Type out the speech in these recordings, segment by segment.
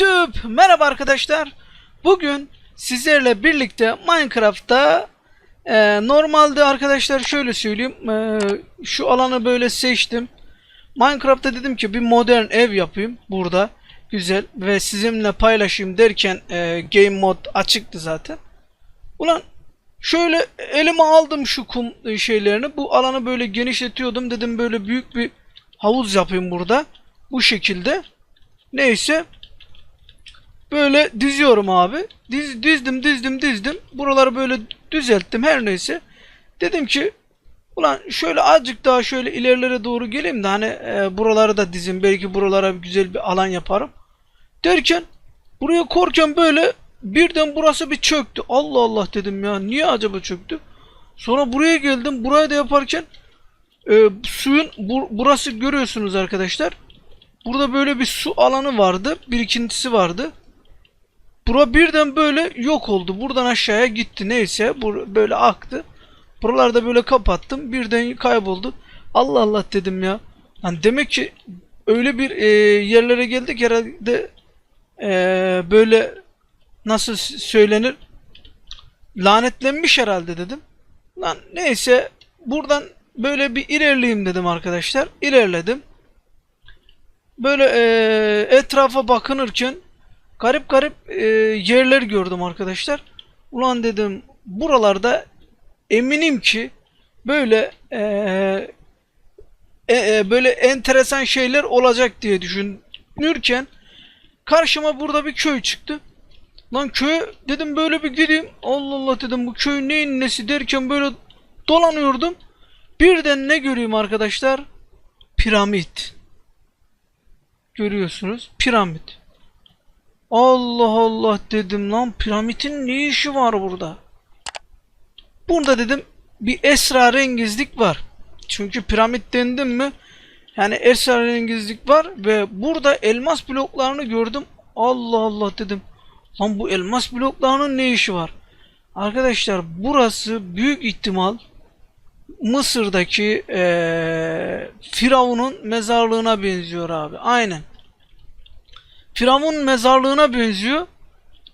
YouTube merhaba arkadaşlar. Bugün sizlerle birlikte Minecraft'ta e, normalde arkadaşlar şöyle söyleyeyim e, şu alanı böyle seçtim. Minecraft'ta dedim ki bir modern ev yapayım burada güzel ve sizinle paylaşayım derken e, game mod açıktı zaten. Ulan şöyle elime aldım şu kum şeylerini bu alanı böyle genişletiyordum dedim böyle büyük bir havuz yapayım burada bu şekilde. Neyse Böyle diziyorum abi. Diz, dizdim dizdim dizdim. Buraları böyle düzelttim her neyse. Dedim ki ulan şöyle azıcık daha şöyle ilerilere doğru geleyim de hani e, buraları da dizim. Belki buralara güzel bir alan yaparım. Derken buraya korken böyle birden burası bir çöktü. Allah Allah dedim ya niye acaba çöktü? Sonra buraya geldim. Burayı da yaparken e, suyun bur- burası görüyorsunuz arkadaşlar. Burada böyle bir su alanı vardı. Birikintisi vardı. Bura birden böyle yok oldu. Buradan aşağıya gitti. Neyse bu böyle aktı. Buralarda böyle kapattım. Birden kayboldu. Allah Allah dedim ya. Hani demek ki öyle bir e, yerlere geldik herhalde e, böyle nasıl söylenir lanetlenmiş herhalde dedim. Lan neyse buradan böyle bir ilerleyeyim dedim arkadaşlar. İlerledim. Böyle e, etrafa bakınırken garip garip e, yerler gördüm arkadaşlar. Ulan dedim buralarda eminim ki böyle e, e, e, böyle enteresan şeyler olacak diye düşünürken karşıma burada bir köy çıktı. Lan köy dedim böyle bir gideyim. Allah Allah dedim bu köy neyin nesi derken böyle dolanıyordum. Birden ne göreyim arkadaşlar? Piramit. Görüyorsunuz piramit. Allah Allah dedim lan piramidin ne işi var burada? Burada dedim bir esrarengizlik var. Çünkü piramit dendim mi yani esrarengizlik var ve burada elmas bloklarını gördüm. Allah Allah dedim. Lan bu elmas bloklarının ne işi var? Arkadaşlar burası büyük ihtimal Mısır'daki eee Firavun'un mezarlığına benziyor abi. Aynen. Firavun mezarlığına benziyor.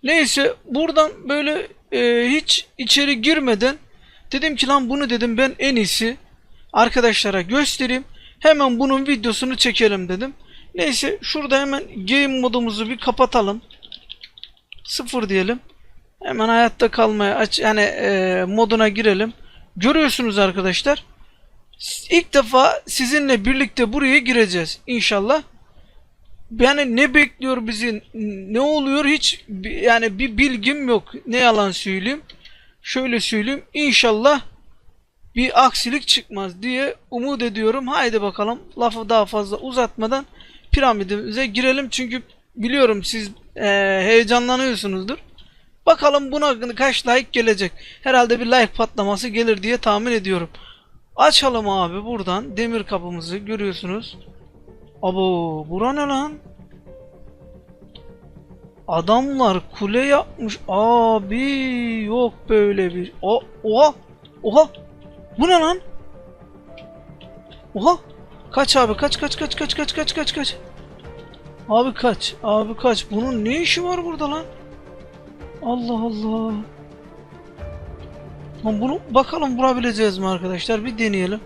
Neyse buradan böyle e, hiç içeri girmeden dedim ki lan bunu dedim ben en iyisi arkadaşlara göstereyim. Hemen bunun videosunu çekelim dedim. Neyse şurada hemen game modumuzu bir kapatalım. Sıfır diyelim. Hemen hayatta kalmaya aç yani e, moduna girelim. Görüyorsunuz arkadaşlar. İlk defa sizinle birlikte buraya gireceğiz inşallah yani ne bekliyor bizi ne oluyor hiç yani bir bilgim yok. Ne yalan söyleyeyim? Şöyle söyleyeyim inşallah bir aksilik çıkmaz diye umut ediyorum. Haydi bakalım lafı daha fazla uzatmadan piramidimize girelim. Çünkü biliyorum siz eee, heyecanlanıyorsunuzdur. Bakalım buna kaç like gelecek? Herhalde bir like patlaması gelir diye tahmin ediyorum. Açalım abi buradan demir kapımızı görüyorsunuz Abo bura ne lan? Adamlar kule yapmış. Abi yok böyle bir. O oha oha. Bu ne lan? Oha. Kaç abi kaç kaç kaç kaç kaç kaç kaç kaç. Abi kaç. Abi kaç. Bunun ne işi var burada lan? Allah Allah. Lan bunu bakalım vurabileceğiz mi arkadaşlar? Bir deneyelim.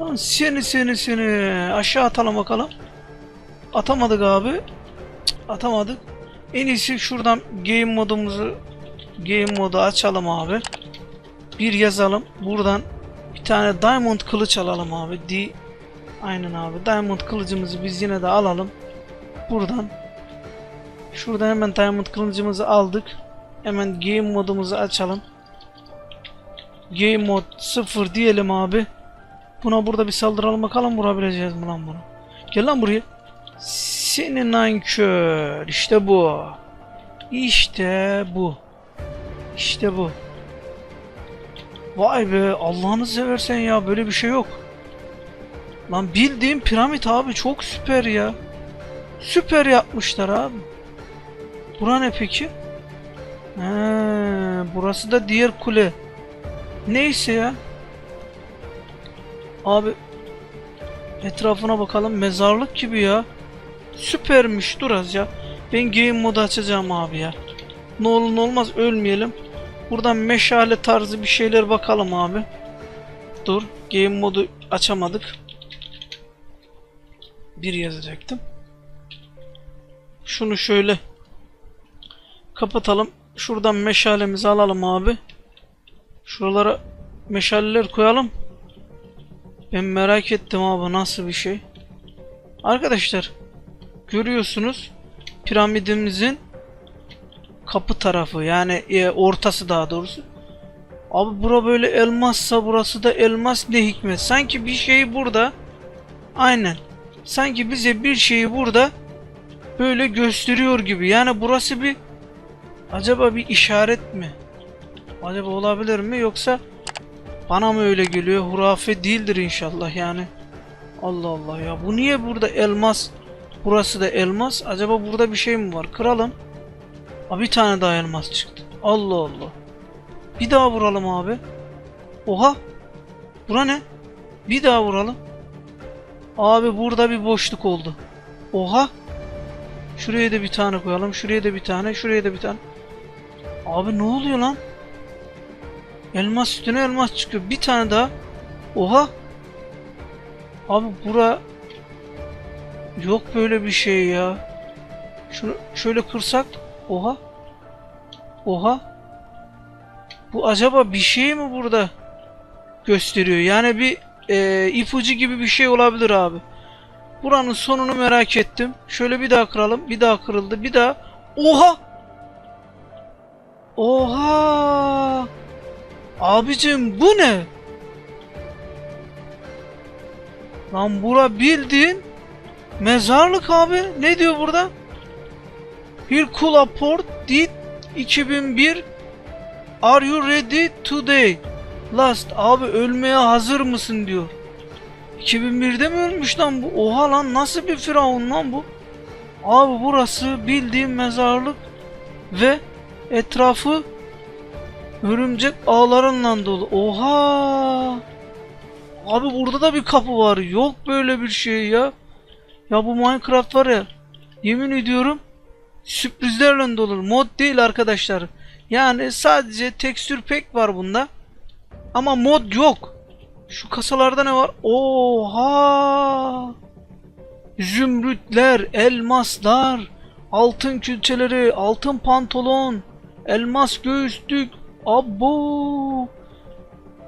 Lan seni seni seni aşağı atalım bakalım. Atamadık abi. Cık, atamadık. En iyisi şuradan game modumuzu game modu açalım abi. Bir yazalım. Buradan bir tane diamond kılıç alalım abi. D Aynen abi. Diamond kılıcımızı biz yine de alalım. Buradan Şuradan hemen diamond kılıcımızı aldık. Hemen game modumuzu açalım. Game mod 0 diyelim abi. Buna burada bir saldıralım bakalım vurabileceğiz mi lan bunu? Gel lan buraya. Senin nankör. İşte bu. İşte bu. İşte bu. Vay be Allah'ını seversen ya böyle bir şey yok. Lan bildiğim piramit abi çok süper ya. Süper yapmışlar abi. Bura ne peki? He, burası da diğer kule. Neyse ya. Abi etrafına bakalım mezarlık gibi ya. Süpermiş dur az ya. Ben game modu açacağım abi ya. Ne olur ne olmaz ölmeyelim. Buradan meşale tarzı bir şeyler bakalım abi. Dur. Game modu açamadık. Bir yazacaktım. Şunu şöyle kapatalım. Şuradan meşalemizi alalım abi. Şuralara meşaleler koyalım. Ben merak ettim abi nasıl bir şey. Arkadaşlar görüyorsunuz piramidimizin kapı tarafı yani e, ortası daha doğrusu. Abi bura böyle elmassa burası da elmas ne hikmet. Sanki bir şey burada. Aynen. Sanki bize bir şeyi burada böyle gösteriyor gibi. Yani burası bir acaba bir işaret mi? Acaba olabilir mi yoksa bana mı öyle geliyor? Hurafe değildir inşallah yani. Allah Allah ya. Bu niye burada elmas? Burası da elmas. Acaba burada bir şey mi var? Kıralım. Aa, bir tane daha elmas çıktı. Allah Allah. Bir daha vuralım abi. Oha. Bura ne? Bir daha vuralım. Abi burada bir boşluk oldu. Oha. Şuraya da bir tane koyalım. Şuraya da bir tane. Şuraya da bir tane. Abi ne oluyor lan? Elmas üstüne elmas çıkıyor. Bir tane daha. Oha. Abi bura yok böyle bir şey ya. Şunu şöyle kırsak. Oha. Oha. Bu acaba bir şey mi burada gösteriyor? Yani bir e, ipucu gibi bir şey olabilir abi. Buranın sonunu merak ettim. Şöyle bir daha kıralım. Bir daha kırıldı. Bir daha. Oha! Oha! Abicim bu ne? Lan bura bildiğin mezarlık abi. Ne diyor burada? Hirkula Port Dit 2001 Are you ready today? Last abi ölmeye hazır mısın diyor. 2001'de mi ölmüş lan bu? Oha lan nasıl bir firavun lan bu? Abi burası bildiğim mezarlık ve etrafı örümcek ağlarından dolu. Oha! Abi burada da bir kapı var. Yok böyle bir şey ya. Ya bu Minecraft var ya. Yemin ediyorum sürprizlerle dolu. Mod değil arkadaşlar. Yani sadece tekstür pek var bunda. Ama mod yok. Şu kasalarda ne var? Oha! Zümrütler, elmaslar, altın külçeleri, altın pantolon, elmas göğüslük, abo!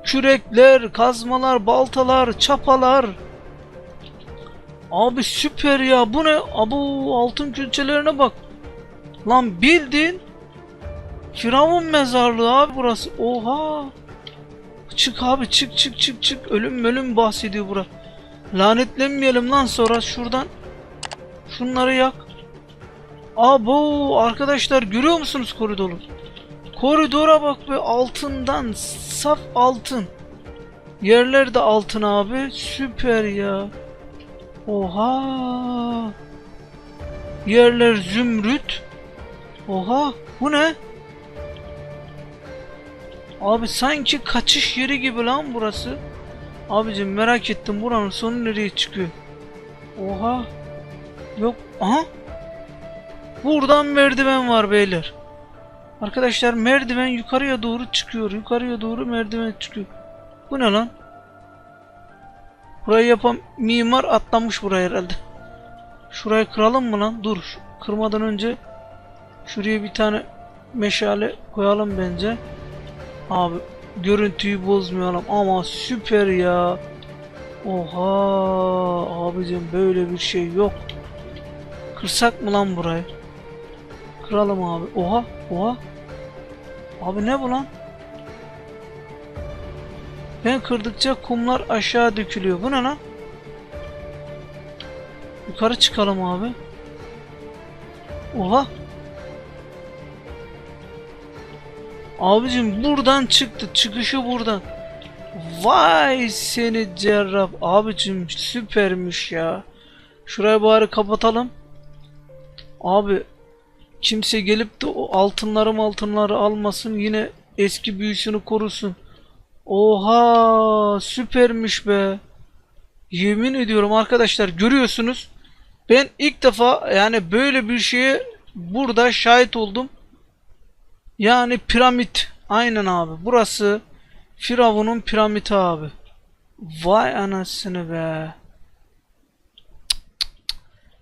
Kürekler, kazmalar, baltalar, çapalar. Abi süper ya. Bu ne? Abo altın külçelerine bak. Lan bildin Firavun mezarlığı abi burası. Oha. Çık abi çık çık çık çık. Ölüm ölüm bahsediyor bura. Lanetlenmeyelim lan sonra şuradan. Şunları yak. Abo arkadaşlar görüyor musunuz koridoru? Koridora bak be altından saf altın. Yerler de altın abi. Süper ya. Oha. Yerler zümrüt. Oha bu ne? Abi sanki kaçış yeri gibi lan burası. Abicim merak ettim buranın sonu nereye çıkıyor? Oha. Yok. Aha. Buradan merdiven var beyler. Arkadaşlar merdiven yukarıya doğru çıkıyor. Yukarıya doğru merdiven çıkıyor. Bu ne lan? Burayı yapan mimar atlamış buraya herhalde. Şurayı kıralım mı lan? Dur. Kırmadan önce şuraya bir tane meşale koyalım bence. Abi görüntüyü bozmayalım ama süper ya. Oha abicim böyle bir şey yok. Kırsak mı lan burayı? Kıralım abi. Oha oha. Abi ne bu lan? Ben kırdıkça kumlar aşağı dökülüyor. Bu ne lan? Yukarı çıkalım abi. Oha. Abicim buradan çıktı. Çıkışı buradan. Vay seni cerrah. Abicim süpermiş ya. Şurayı bari kapatalım. Abi kimse gelip de o altınları altınları almasın. Yine eski büyüsünü korusun. Oha süpermiş be. Yemin ediyorum arkadaşlar görüyorsunuz. Ben ilk defa yani böyle bir şeye burada şahit oldum. Yani piramit. Aynen abi. Burası Firavun'un piramidi abi. Vay anasını be.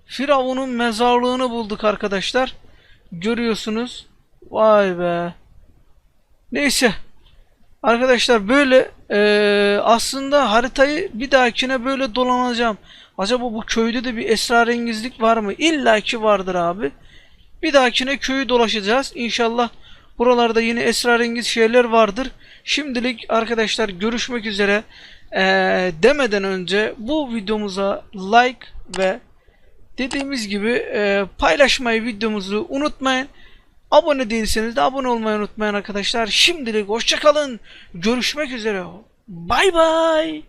Firavun'un mezarlığını bulduk arkadaşlar. Görüyorsunuz. Vay be. Neyse. Arkadaşlar böyle eee, aslında haritayı bir dahakine böyle dolanacağım. Acaba bu köyde de bir esrarengizlik var mı? İlla ki vardır abi. Bir dahakine köyü dolaşacağız. İnşallah buralarda yine esrarengiz şeyler vardır. Şimdilik arkadaşlar görüşmek üzere. Eee, demeden önce bu videomuza like ve dediğimiz gibi eee, paylaşmayı videomuzu unutmayın. Abone değilseniz de abone olmayı unutmayın arkadaşlar. Şimdilik hoşçakalın. Görüşmek üzere. Bay bay.